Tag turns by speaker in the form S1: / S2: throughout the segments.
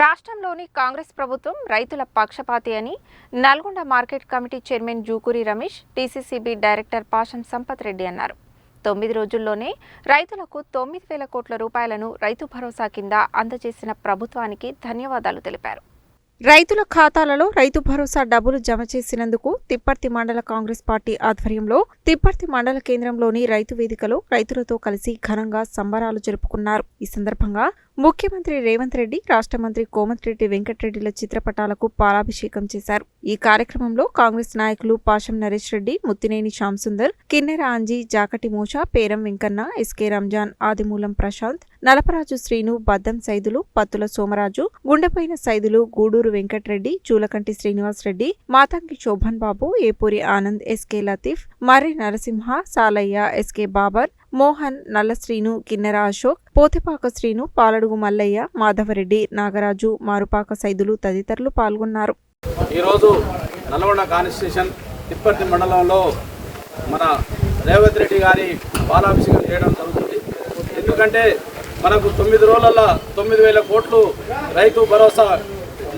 S1: రాష్ట్రంలోని కాంగ్రెస్ ప్రభుత్వం రైతుల పక్షపాతి అని Nalgonda market committee chairman Jukuri Ramesh TCCB director Pashan Sampath Reddy అన్నారు. తొమ్మిది రోజుల్లోనే రైతులకు తొమ్మిది వేల కోట్ల రూపాయలను రైతు భరోసా కింద అందజేసిన ప్రభుత్వానికి ధన్యవాదాలు తెలిపారు. రైతుల ఖాతాలలో రైతు భరోసా డబ్బులు జమ చేసినందుకు తిప్పర్తి మండల కాంగ్రెస్ పార్టీ ఆధ్వర్యంలో తిప్పర్తి మండల కేంద్రంలోని రైతు వేదికలో రైతులతో కలిసి ఘనంగా సంబరాలు జరుపుకున్నారు. ఈ సందర్భంగా ముఖ్యమంత్రి రేవంత్ రెడ్డి రాష్ట్ర మంత్రి కోమటిరెడ్డి వెంకటరెడ్డిల చిత్రపటాలకు పాలాభిషేకం చేశారు. ఈ కార్యక్రమంలో కాంగ్రెస్ నాయకులు Pasham Naresh Reddy Muthineni Shyamsundar Kinnera Anji Jakati Mosha Peram Venkanna SK Ramzan Adimulam Prashanth Nalaparaju Srinu Baddam Saidulu Pathula Somaraju Gundepoyina Saidulu Gudur Venkatreddy Chulakanti Srinivas Reddy Mathangi Shoban Babu Epuri Anand SK Latif Marri Narasimha Salaiah SK Babar Mohan Nallasrinu Kinnera Ashok Pothipaka Srinu Paladugu Mallaiah Madhavareddy Nagaraju Marupaka Saidulu తదితరులు పాల్గొన్నారు.
S2: ఈరోజు Nalgonda constitution Tipparthi మండలంలో మన రేవంత్ రెడ్డి గారి బాలాభిషేకం చేయడం జరుగుతుంది. ఎందుకంటే మనకు తొమ్మిది రోజులలో తొమ్మిది వేల కోట్లు రైతు భరోసా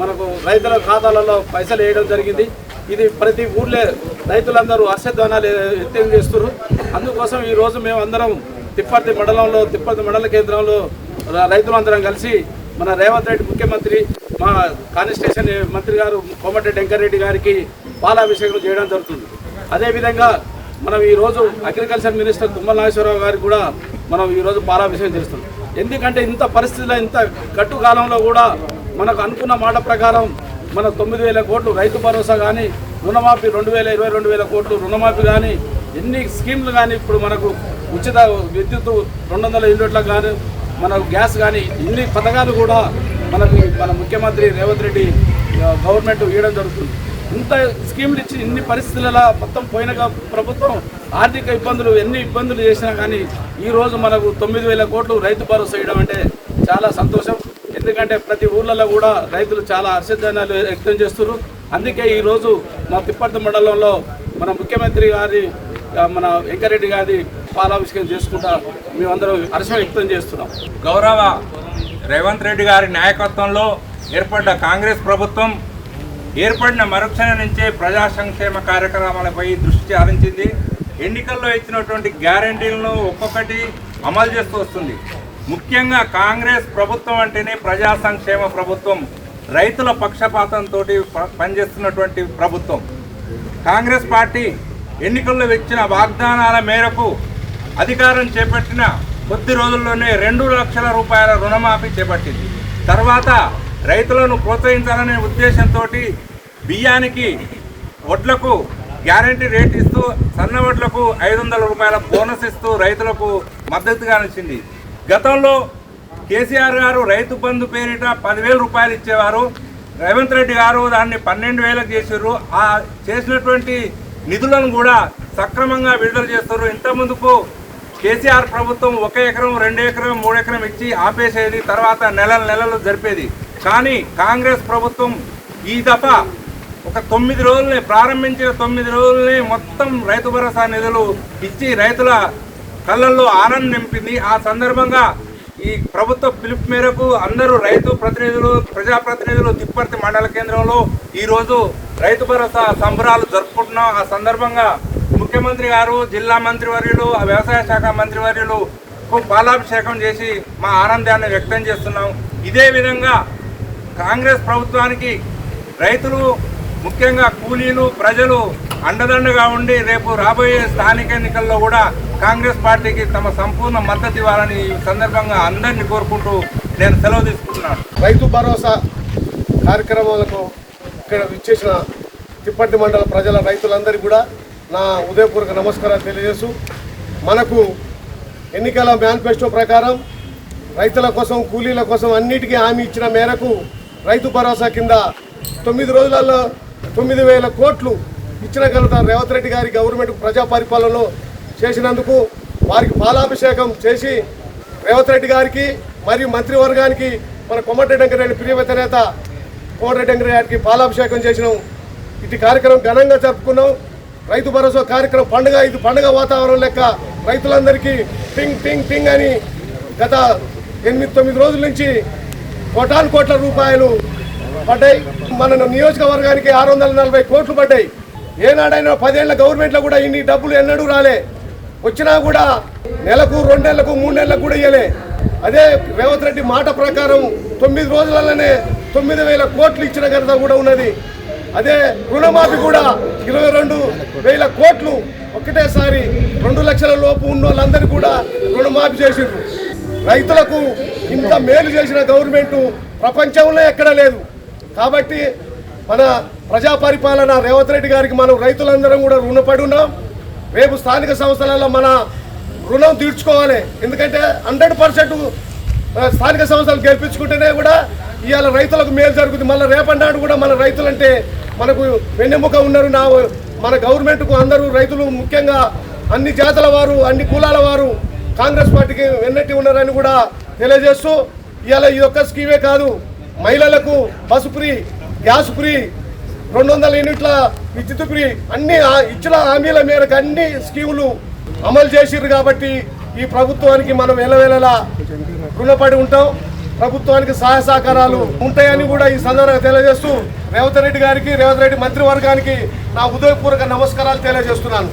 S2: మనకు రైతుల ఖాతాలలో పైసలు వేయడం జరిగింది. ఇది ప్రతి ఊర్లే రైతులందరూ హర్షధ్వానాలు వ్యక్తం చేస్తున్నారు. అందుకోసం ఈరోజు మేము అందరం తిప్పర్తి మండలంలో తిప్పర్తి మండల కేంద్రంలో రైతులందరం కలిసి మన రేవంత్ రెడ్డి ముఖ్యమంత్రి మా కాన్స్టిట్యూషన్ మంత్రి గారు కోమటిరెడ్డి వెంకరెడ్డి గారికి పాలాభిషేకం చేయడం జరుగుతుంది. అదేవిధంగా మనం ఈరోజు అగ్రికల్చర్ మినిస్టర్ తుమ్మల నాగేశ్వరరావు గారికి కూడా మనం ఈరోజు పాలాభిషేకం చేస్తున్నాం. ఎందుకంటే ఇంత పరిస్థితుల్లో ఇంత కట్టు కాలంలో కూడా మనకు అనుకున్న మాట ప్రకారం మన తొమ్మిది వేల కోట్లు రైతు భరోసా కానీ రుణమాఫీ రెండు వేల ఇరవై రెండు వేల కోట్లు రుణమాఫీ కానీ ఎన్ని స్కీమ్లు కానీ ఇప్పుడు మనకు ఉచిత విద్యుత్ రెండు వందల యూనిట్లకు కానీ మన గ్యాస్ కానీ ఇన్ని పథకాలు కూడా మనకు మన ముఖ్యమంత్రి రేవంత్ రెడ్డి గవర్నమెంట్ ఇవ్వడం జరుగుతుంది. ఇంత స్కీములు ఇచ్చి ఇన్ని పరిస్థితులలో మొత్తం పోయిన ప్రభుత్వం ఆర్థిక ఇబ్బందులు ఎన్ని ఇబ్బందులు చేసినా కానీ ఈ రోజు మనకు తొమ్మిది వేల కోట్లు రైతు భరోసా వేయడం అంటే చాలా సంతోషం. ఎందుకంటే ప్రతి ఊర్లలో కూడా రైతులు చాలా హర్షధ్వానాలు వ్యక్తం చేస్తున్నారు అందుకే ఈరోజు మా తిప్పర్తి మండలంలో మన ముఖ్యమంత్రి గారి మన వెంకరెడ్డి గారి పాలాభిషేకం చేసుకుంటా మేమందరం హర్ష వ్యక్తం చేస్తున్నాం.
S3: గౌరవ రేవంత్ రెడ్డి గారి నాయకత్వంలో ఏర్పడ్డ కాంగ్రెస్ ప్రభుత్వం ఏర్పడిన మరుక్షణ నుంచే ప్రజా సంక్షేమ కార్యక్రమాలపై దృష్టి సారించింది. ఎన్నికల్లో ఇచ్చినటువంటి గ్యారంటీలను ఒక్కొక్కటి అమలు చేస్తూ వస్తుంది. ముఖ్యంగా కాంగ్రెస్ ప్రభుత్వం అంటేనే ప్రజా సంక్షేమ ప్రభుత్వం. రైతుల పక్షపాతంతో పనిచేస్తున్నటువంటి ప్రభుత్వం. కాంగ్రెస్ పార్టీ ఎన్నికల్లో ఇచ్చిన వాగ్దానాల మేరకు అధికారం చేపట్టిన కొద్ది రోజుల్లోనే రెండు లక్షల రూపాయల రుణమాఫీ చేపట్టింది. తర్వాత రైతులను ప్రోత్సహించాలనే ఉద్దేశంతో బియ్యానికి వడ్లకు గ్యారంటీ రేట్ ఇస్తూ సన్న వడ్లకు ఐదు వందల రూపాయల బోనస్ ఇస్తూ రైతులకు మద్దతుగా నిలిచింది. గతంలో కేసీఆర్ గారు రైతు బంధు పేరిట పదివేల రూపాయలు ఇచ్చేవారు. రేవంత్ రెడ్డి గారు దాన్ని పన్నెండు వేలకు చేసారు ఆ చేసినటువంటి నిధులను కూడా సక్రమంగా విడుదల చేస్తారు. ఇంత ముందుకు కేసీఆర్ ప్రభుత్వం ఒక ఎకరం రెండు ఎకరం మూడు ఎకరం ఇచ్చి ఆపేసేది. తర్వాత నెలల నెలలు జరిపేది. కానీ కాంగ్రెస్ ప్రభుత్వం ఈ దఫా ఒక తొమ్మిది రోజుల్ని ప్రారంభించిన తొమ్మిది రోజుల్ని మొత్తం రైతు భరోసా నిధులు ఇచ్చి రైతుల కళ్ళల్లో ఆనందం నింపింది. ఆ సందర్భంగా ఈ ప్రభుత్వ పిలుపు మేరకు అందరూ రైతు ప్రతినిధులు ప్రజాప్రతినిధులు తిప్పర్తి మండల కేంద్రంలో ఈరోజు రైతు భరోసా సంబరాలు జరుపుకుంటున్నాం. ఆ సందర్భంగా ముఖ్యమంత్రి గారు జిల్లా మంత్రివర్యులు ఆ వ్యవసాయ శాఖ మంత్రివర్యులు పాలాభిషేకం చేసి మా ఆనందాన్ని వ్యక్తం చేస్తున్నాం. ఇదే విధంగా కాంగ్రెస్ ప్రభుత్వానికి రైతులు ముఖ్యంగా కూలీలు ప్రజలు అండదండగా ఉండి రేపు రాబోయే స్థానిక ఎన్నికల్లో కూడా కాంగ్రెస్ పార్టీకి తమ సంపూర్ణ మద్దతు ఇవ్వాలని ఈ సందర్భంగా అందరినీ కోరుకుంటూ నేను సెలవు తీసుకుంటున్నాను.
S4: రైతు భరోసా కార్యక్రమాలకు ఇక్కడ విచ్చేసిన తిప్పటి మండల ప్రజల రైతులందరికీ కూడా నా ఉదయపూర్వక నమస్కారాలు తెలియజేస్తూ మనకు ఎన్నికల మేనిఫెస్టో ప్రకారం రైతుల కోసం కూలీల కోసం అన్నిటికీ హామీ ఇచ్చిన మేరకు రైతు భరోసా కింద తొమ్మిది రోజులలో తొమ్మిది వేల కోట్లు ఇచ్చిన కనుక రేవంత్ రెడ్డి గారి గవర్నమెంట్ ప్రజా పరిపాలనలో చేసినందుకు వారికి పాలాభిషేకం చేసి రేవంత్ రెడ్డి గారికి మరియు మంత్రివర్గానికి మన కొమ్మటిరెడ్డి వెంకరెడ్డి ప్రియవత నేత కోమటిరెడ్డి వెంకరెడ్డి గారికి పాలాభిషేకం చేసినాం. ఇది కార్యక్రమం ఘనంగా జరుపుకున్నాం. రైతు భరోసా కార్యక్రమం పండుగ ఇది పండుగ వాతావరణం లెక్క రైతులందరికీ టింగ్ టింగ్ టింగ్ అని గత ఎనిమిది తొమ్మిది రోజుల నుంచి కోటాను కోట్ల రూపాయలు పడ్డాయి. మన నియోజకవర్గానికి ఆరు వందల నలభై కోట్లు పడ్డాయి. ఏనాడైనా పదేళ్ళ గవర్నమెంట్లో కూడా ఇన్ని డబ్బులు ఎన్నడూ రాలే. వచ్చినా కూడా నెలకు రెండు నెలలకు మూడు నెలలకు కూడా ఇవ్వలే అదే రేవంత్ రెడ్డి మాట ప్రకారం తొమ్మిది రోజులలోనే తొమ్మిది వేల కోట్లు ఇచ్చిన ఘనత కూడా ఉన్నది. అదే రుణమాఫీ కూడా ఇరవై రెండు వేల కోట్లు ఒకటేసారి రెండు లక్షల లోపు ఉన్న వాళ్ళందరూ కూడా రుణమాఫీ చేసిండ్రు. రైతులకు ఇంత మేలు చేసిన గవర్నమెంట్ ప్రపంచంలో ఎక్కడా లేదు. కాబట్టి మన ప్రజా పరిపాలన రేవంత్ రెడ్డి గారికి మనం రైతులందరం కూడా రుణపడి ఉన్నాం. రేపు స్థానిక సంస్థలలో మన రుణం తీర్చుకోవాలి. ఎందుకంటే హండ్రెడ్ పర్సెంట్ స్థానిక సంస్థలు గెలిపించుకుంటేనే కూడా ఇవాళ రైతులకు మేలు జరుగుతుంది. మళ్ళీ రేపన్నాడు కూడా మన రైతులంటే మనకు వెన్నెముక ఉన్నారు. నా మన గవర్నమెంట్కు అందరూ రైతులు ముఖ్యంగా అన్ని జాతుల వారు అన్ని కులాల వారు కాంగ్రెస్ పార్టీకి వెన్నట్టి ఉన్నారని కూడా తెలియజేస్తూ ఇవాళ ఈ యొక్క స్కీమే కాదు. మహిళలకు బస్సు ఫ్రీ గ్యాస్ ఫ్రీ రెండు వందల యూనిట్ల విద్యుత్ అన్ని ఆ- ఇచ్చిన హామీల మేరకు అన్ని స్కీములు అమలు చేసిర్రు కాబట్టి ఈ ప్రభుత్వానికి మనం వెళ్ళవేళలా రుణపడి ఉంటాం. ప్రభుత్వానికి సహాయ సహకారాలు ఉంటాయని కూడా ఈ సందర్భంగా తెలియజేస్తూ రేవంత్ రెడ్డి గారికి రేవంత్ రెడ్డి మంత్రివర్గానికి నా ఉదయపూర్వక నమస్కారాలు తెలియజేస్తున్నాను.